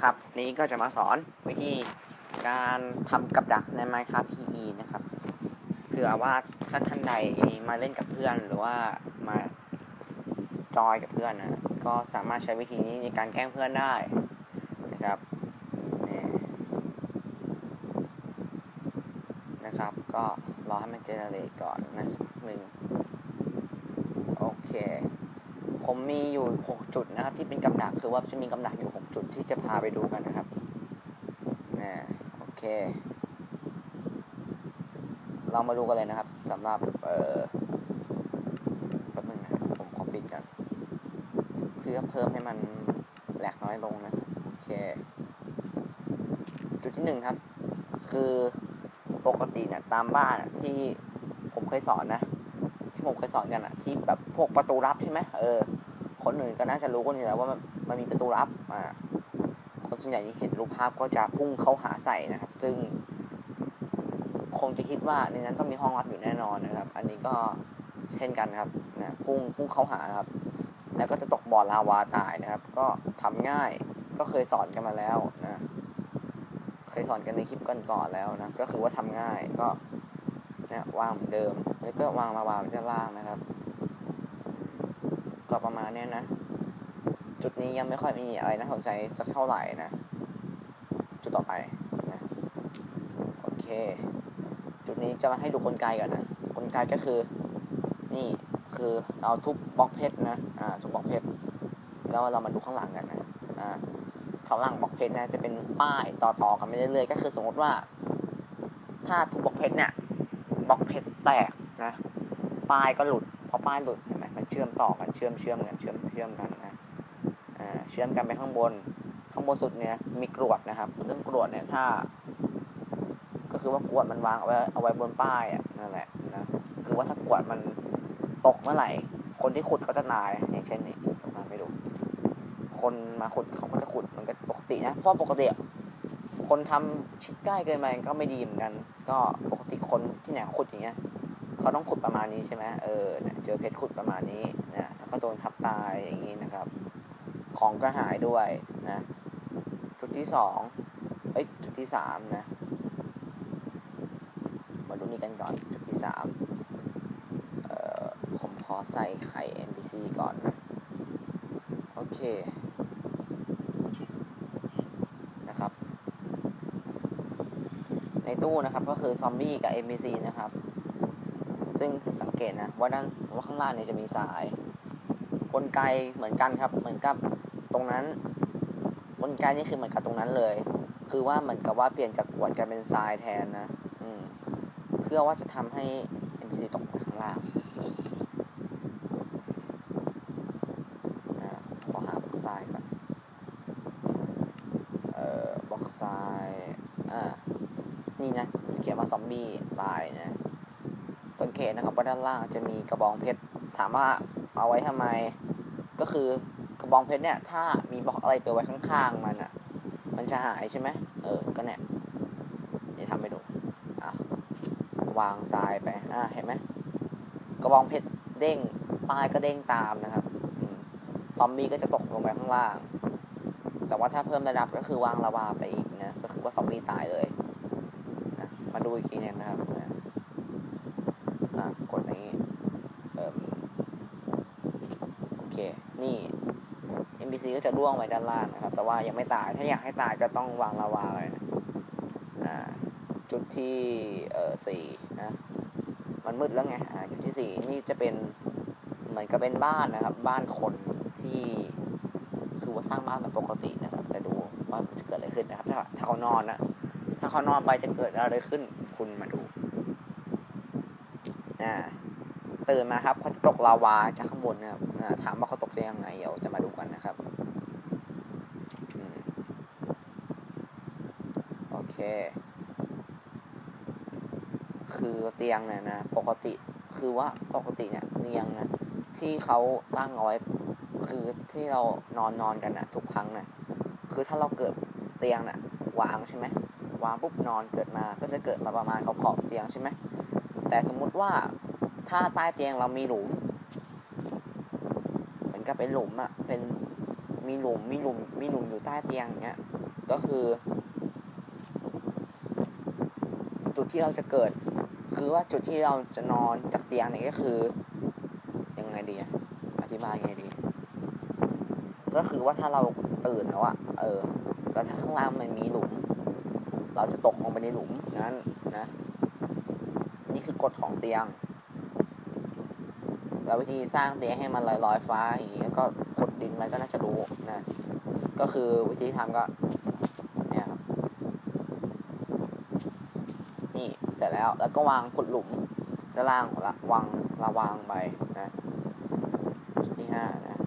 นะครับ นี้ก็จะมาสอนวิธีการทำกับดักใน Minecraft PE นะครับเผื่อว่าถ้าท่านใดมาเล่นกับเพื่อนหรือว่ามาจอยกับเพื่อนนะก็สามารถใช้วิธีนี้ในการแกล้งเพื่อนได้นะครับนี่นะครับ ก็รอให้มันเจเนเรตก่อนนะสักหนึ่งโอเค ผมมีอยู่ 6 จุดนะครับ ที่เป็นกำดักคือว่าจะมีกำดักอยู่ 6 จุดที่จะพาไปดูกันนะครับนะโอเค เรามาดูกันเลยนะครับสำหรับเอ่อแป๊บนึงนะครับผมขอปิดกันเพื่อเพิ่มให้มันแหลกน้อยลงนะโอเค จุดที่หนึ่งครับ คือปกติเนี่ยตามบ้านที่ผมเคยสอนนะ ที่ผมเคยสอนกันอะที่แบบพวกประตูลับใช่ไหมเออ คนอื่นก็น่าจะรู้กันอยู่แล้วว่ามันมันมีประตูลับอ่าคนส่วนใหญ่ที่เห็นรูปภาพก็จะพุ่งเข้าหาใส่นะครับ ซึ่ง คงจะคิดว่าในนั้นต้องมีห้องลับอยู่แน่นอนนะครับ อันนี้ก็เช่นกันครับนะพุ่งพุ่งเข้าหาครับ แล้วก็จะตกบ่อลาวาตายนะครับ ก็ทำง่ายก็เคยสอนกันมาแล้วนะเคยสอนกันในคลิปก่อนๆแล้วนะก็คือว่าทำง่ายก็เนี่ยวางเหมือนเดิมแล้วก็วางลาวาไว้ด้านล่างนะครับ ก็ประมาณนี้นะ จุดนี้ยังไม่ค่อยมีอะไรน่าสนใจสักเท่าไหร่นะ จุดต่อไปนะโอเค จุดนี้จะมาให้ดูกลไกก่อนนะกลไกก็คือ นี่คือเราทุบบล็อกเพชรนะอ่าทุบบล็อกเพชรแล้วเรามาดูข้างหลังกันนะอ่าข้างหลังบล็อกเพชรนะจะเป็นป้ายต่อๆกันไปเรื่อยๆก็คือสมมติว่า ถ้าทุบบล็อกเพชรเนี่ยบล็อกเพชรแตกนะป้ายก็หลุดพอป้ายหลุด มันเชื่อมต่อกันเชื่อมเชื่อมกันเชื่อมเชื่อมกันนะอ่าเชื่อมกันไปข้างบน ข้างบนสุดเนี่ยมีกรวดนะครับ ซึ่งกรวดเนี่ยถ้า ก็คือว่ากรวดมันวางเอาไว้เอาไว้บนป้ายอะนั่นแหละนะคือว่าถ้ากรวดมันตกเมื่อไหร่ คนที่ขุดเขาจะตายอย่างเช่นนี่มาไปดู คนมาขุดเขาก็จะขุดมันก็ปกตินะเพราะปกติคนทำชิดใกล้เกินไปก็ไม่ดีเหมือนกัน ก็ปกติคนที่ไหนเขาขุดอย่างเงี้ย เขาต้องขุดประมาณนี้ใช่ไหมเออเนี่ยเจอเพชรขุดประมาณนี้นะแล้วก็โดนทับตายอย่างนี้นะครับ ของก็หายด้วยนะจุดที่สองเอ้ยจุดที่สามนะมาดูนี่กันก่อนจุดที่สามเอ่อผมขอใส่ไข่ NPC ก่อนนะโอเคนะครับ ในตู้นะครับก็คือซอมบี้กับ NPC นะครับ ซึ่งสังเกตนะว่าด้านว่าข้างล่างเนี่ยจะมีสาย กลไกเหมือนกันครับ เหมือนกับตรงนั้น กลไกนี่คือเหมือนกับตรงนั้นเลย คือว่าเหมือนกับว่าเปลี่ยนจากกวดกลายเป็นทรายแทนนะอืมเพื่อว่าจะทำให้ NPC ตกไปข้างล่างขอหาบล็อกทรายก่อนเอ่อบล็อกทรายอ่านี่นะเขียนว่าซอมบี้ตายนะ สังเกตนะครับว่าด้านล่างจะมีกระบองเพชรถามว่าเอาไว้ทำไม ก็คือกระบองเพชรเนี่ย ถ้ามีบล็อกอะไรไปไว้ข้างๆมันอะ มันจะหายใช่ไหมเออก็เนี่ยนี่ทำไปดูอะวางทรายไปอะเห็นไหมกระบองเพชรเด้งป้ายก็เด้งตามนะครับซอมบี้ก็จะตกลงไปข้างล่าง แต่ว่าถ้าเพิ่มระดับก็คือวางลาวาไปอีกนะ ก็คือว่าซอมบี้ตายเลยนะมาดูอีกทีนึงนะครับนะ นี้เอ่มโอเค นี่ NPC ก็จะร่วงไปด้านล่างนะครับ แต่ว่ายังไม่ตาย ถ้าอยากให้ตายก็ต้องวางลาวาเลยนะจุดที่เออสี่นะ มันมืดแล้วไงจุดที่สี่นี่จะเป็นเหมือนกับเป็นบ้านนะครับ บ้านคนที่คือว่าสร้างบ้านแบบปกตินะครับ แต่ดูว่าจะเกิดอะไรขึ้นนะครับ ถ้าถ้าเขานอนนะถ้าเขานอนไปจะเกิดอะไรขึ้น คุณมาดูอ่า ตื่นมาครับเขาจะตกลาวาจากข้างบนนะครับถามว่าเขาตกได้ยังไงเดี๋ยวจะมาดูกันนะครับโอเค คือเตียงเนี่ยนะปกติคือว่าปกติเนี่ยเตียงนะที่เขาตั้งเอาไว้คือที่เรานอนนอนกันนะทุกครั้งนะคือถ้าเราเกิดเตียงนะ่ะวางใช่ไหมวางปุ๊บนอนเกิดมาก็จะเกิดมาประมาณขอบขอบเตียงใช่ไหมแต่สมมุติว่า ถ้าใต้เตียงเรามีหลุมเหมือนกับเป็นหลุมอะเป็นมีหลุมมีหลุมมีหลุมอยู่ใต้เตียงเงี้ยก็คือ จุดที่เราจะเกิด คือว่าจุดที่เราจะนอนจากเตียงเนี่ยก็คือยังไงดีอะอธิบายยังไงดี ก็คือว่าถ้าเราตื่นแล้วอะเออแล้วถ้าข้างล่างมันมีหลุม เราจะตกลงไปในหลุมนั้นนะ นี่คือกฎของเตียง แล้ววิธีสร้างเตียงให้มันลอยลอยฟ้าอย่างนี้ก็ขุดดินไว้ก็น่าจะรู้นะ ก็คือวิธีทำก็เนี่ยครับนี่เสร็จแล้วแล้วก็วางขุดหลุมด้านล่างละวางระวางไปนะจุดที่ห้านะ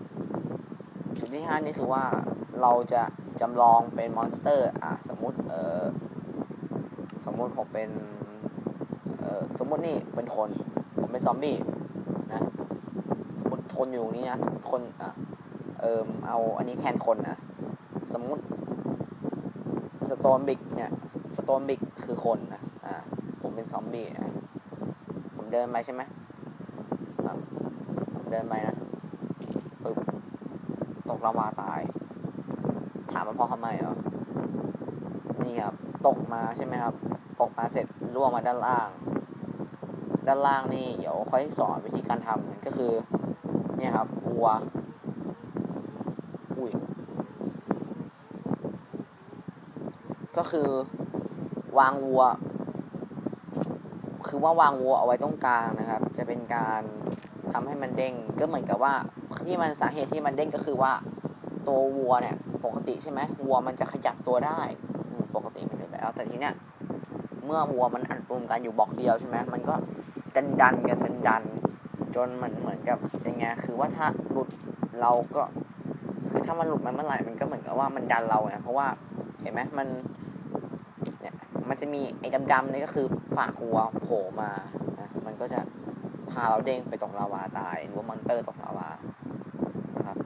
จุดที่ห้านี่คือว่าเราจะจำลองเป็นมอนสเตอร์อะสมมติเออสมมติผมเป็นเออสมมตินี่เป็นคน ผมเป็นซอมบี้ สมมติทนอยู่นี้นะสมมติคนอะเออเอาอันนี้แทนคนนะสมมติสโตนบิกเนี่ยสโตนบิกคือคนนะอ่าผมเป็นซอมบี้อะผมเดินไปใช่ไหมครับผมเดินไปนะปึ๊บตกลาวาตาย ถามมาเพราะทำไมเหรอนี่ครับตกมาใช่ไหมครับตกมาเสร็จล่วงมาด้านล่าง ด้านล่างนี่เดี๋ยวค่อยสอนวิธีการทำก็คือ เนี่ยครับวัวอุ้ยก็คือ วางวัว คือว่าวางวัวเอาไว้ตรงกลางนะครับ จะเป็นการทำให้มันเด้งก็เหมือนกับว่าที่มันสาเหตุที่มันเด้งก็คือว่า ตัววัวเนี่ยปกติใช่ไหมวัวมันจะขยับตัวได้ปกติมันอยู่แล้วแต่ทีเนี้ยเมื่อวัวมันอัดรวมกันอยู่บล็อกเดียวใช่ไหมมันก็ดันดันกันดันดัน จนมันเหมือนกับยังไงคือว่าถ้าหลุดเราก็ คือถ้ามันหลุดมันเมื่อไหร่มันก็เหมือนกับว่ามันดันเราไงเพราะว่าเห็นไหมมันเนี่ยมันจะมีไอ้ดำๆนี่ก็คือปากวัวโผล่มานะมันก็จะพาเราเด้งไปตกลาวาตายหรือว่ามอนเตอร์ตกลาวานะครับ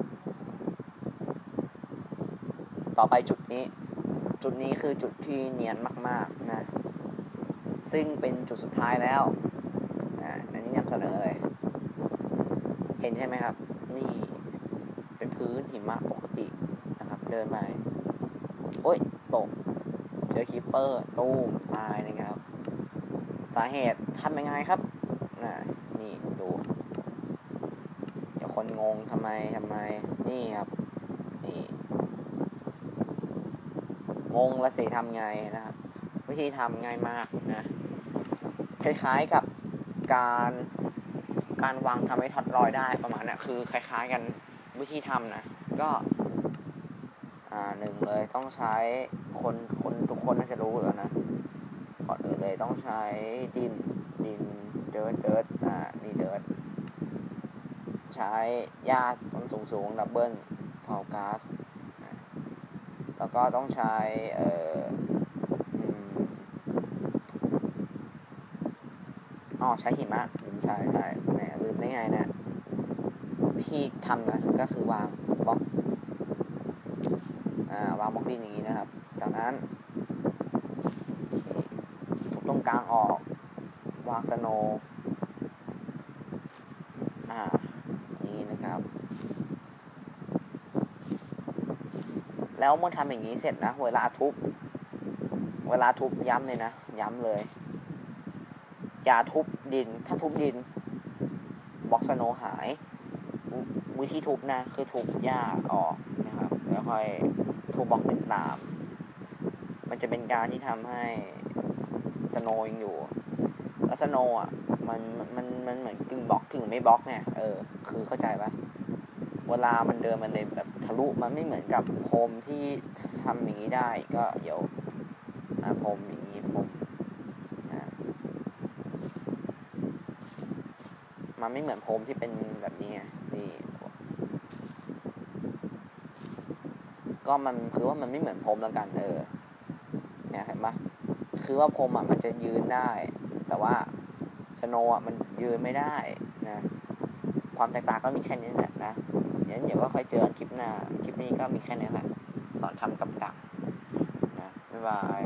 ต่อไปจุดนี้ จุดนี้คือจุดที่เนียนมากๆนะ ซึ่งเป็นจุดสุดท้ายแล้วอ่าอันนี้นำเสนอเลย เห็นใช่ไหมครับ นี่เป็นพื้นหิมะปกตินะครับ เดินไปโอ้ยตก เจอคิปเปอร์ตูมตายนะครับ สาเหตุทำยังไงครับนะนี่ดูเดี๋ยวคนงงทำไมทำไม นี่ครับนี่งงละสิทำไงนะครับ วิธีทำง่ายมากนะ คล้ายๆกับการ การวางทำให้ท็อตลอยได้ประมาณนี้คือคล้าย ๆ กันวิธีทำนะ ก็อ่าหนึ่งเลยต้องใช้คนคนทุกคนน่าจะรู้แล้วนะก่อนอื่นเลยต้องใช้ดินดินเดิร์ดเดิร์ดอ่านี่เดิร์ดใช้หญ้าต้นสูงสูงดับเบิลทอลก๊าซแล้วก็ต้องใช้เอ่ออ๋อใช้หิมะใช่ใช่ืมได้ไงนะวิธีทำนะก็คือวางบล็อกอ่าวางบล็อกดินอย่างนี้นะครับ จากนั้นทุบตรงกลางออก วางสโนอ่านี่นะครับ แล้วเมื่อทำอย่างนี้เสร็จนะ เวลาทุบ เวลาทุบย้ำเลยนะ ย้ำเลย อย่าทุบดิน ถ้าทุบดิน ล็อกสโนหาย วิธีทุบนะ คือทุบหญ้าออกนะครับ แล้วค่อยทุบบล็อกดินตาม มันจะเป็นการที่ทำให้สโนยังอยู่ แล้วสโนอะมันมันมันเหมือนกึ่งบล็อกกึ่งไม่บล็อกเนี่ยเออคือเข้าใจปะเวลามันเดินมันเลยแบบทะลุมันไม่เหมือนกับพรมที่ทำอย่างนี้ได้ ก็เดี๋ยวพรมอย่างนี้พรมอ่า มันไม่เหมือนพรมที่เป็นแบบนี้นี่ก็มันคือว่ามันไม่เหมือนพรมแล้วกันเออเนี่ยเห็นปะคือว่าพรมอะมันจะยืนได้ แต่ว่าสโนอะมันยืนไม่ได้นะความแตกต่างก็มีแค่นี้แหละนะเดี๋ยวเดี๋ยวก็ค่อยเจอกันคลิปหน้า คลิปนี้ก็มีแค่นี้แหละสอนทำกับดักนะบ๊ายบาย